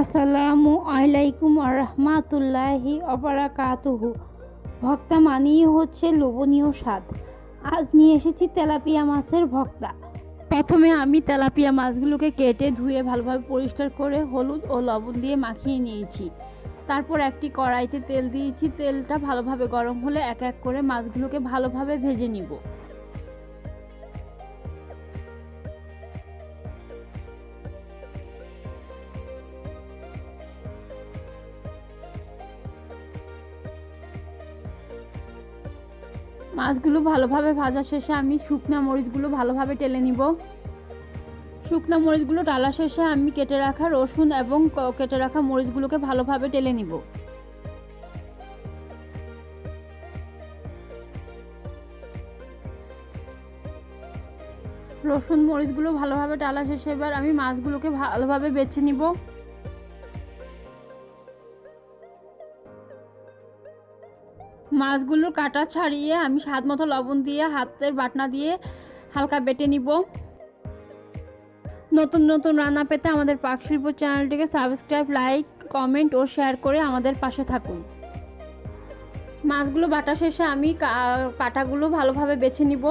আসসালামু আলাইকুম রহমাতুল্লাহি অবরাকাতুহু। ভক্তা মানেই হচ্ছে লোভনীয় স্বাদ। আজ নিয়ে এসেছি তেলাপিয়া মাছের ভক্তা। প্রথমে আমি তেলাপিয়া মাছগুলোকে কেটে ধুয়ে ভালোভাবে পরিষ্কার করে হলুদ ও লবণ দিয়ে মাখিয়ে নিয়েছি। তারপর একটি কড়াইতে তেল দিয়েছি। তেলটা ভালোভাবে গরম হলে এক এক করে মাছগুলোকে ভালোভাবে ভেজে নিব। মাছগুলো ভালোভাবে ভাজা শেষে আমি শুকনা মরিচগুলো ভালোভাবে টেলে নিব। শুকনা মরিচগুলো টালা শেষে আমি কেটে রাখা রসুন এবং কেটে রাখা মরিচগুলোকে ভালোভাবে টেলে নিব। রসুন মরিচগুলো ভালোভাবে টালা শেষে এবার আমি মাছগুলোকে ভালোভাবে বেছে নিব। মাছগুলোর কাটা ছাড়িয়ে আমি স্বাদ মতো লবণ দিয়ে হাতের বাটনা দিয়ে হালকা বেটে নিব। নতুন নতুন রান্না পেতে আমাদের পাক শিল্প চ্যানেলটিকে সাবস্ক্রাইব, লাইক, কমেন্ট ও শেয়ার করে আমাদের পাশে থাকুন। মাছগুলো বাটা শেষে আমি কাটাগুলো ভালোভাবে বেছে নিব।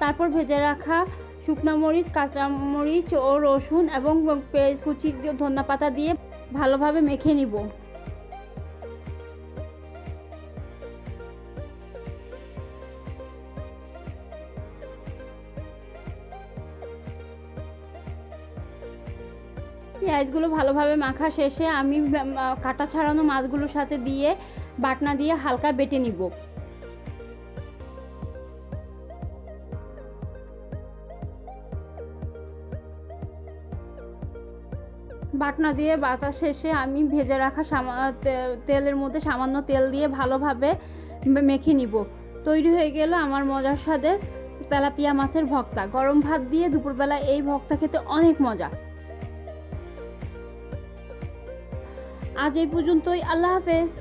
তারপর ভেজে রাখা শুকনা মরিচ, কাঁচা মরিচ ও রসুন এবং পেঁয়াজ কুচি ধনিয়া পাতা দিয়ে ভালোভাবে মেখে নিব। পেঁয়াজগুলো ভালোভাবে মাখা শেষে আমি কাটা ছাড়ানো মাছগুলোর সাথে দিয়ে বাটনা দিয়ে হালকা বেটে নিব। বাটনা দিয়ে বাটা শেষে আমি ভেজে রাখা তেলের মধ্যে সামান্য তেল দিয়ে ভালোভাবে মেখে নিব। তৈরি হয়ে গেল আমার মজার স্বাদের তেলাপিয়া মাছের ভক্তা। গরম ভাত দিয়ে দুপুরবেলা এই ভক্তা খেতে অনেক মজা। আজ এই পর্যন্তই। আল্লাহ হাফেজ।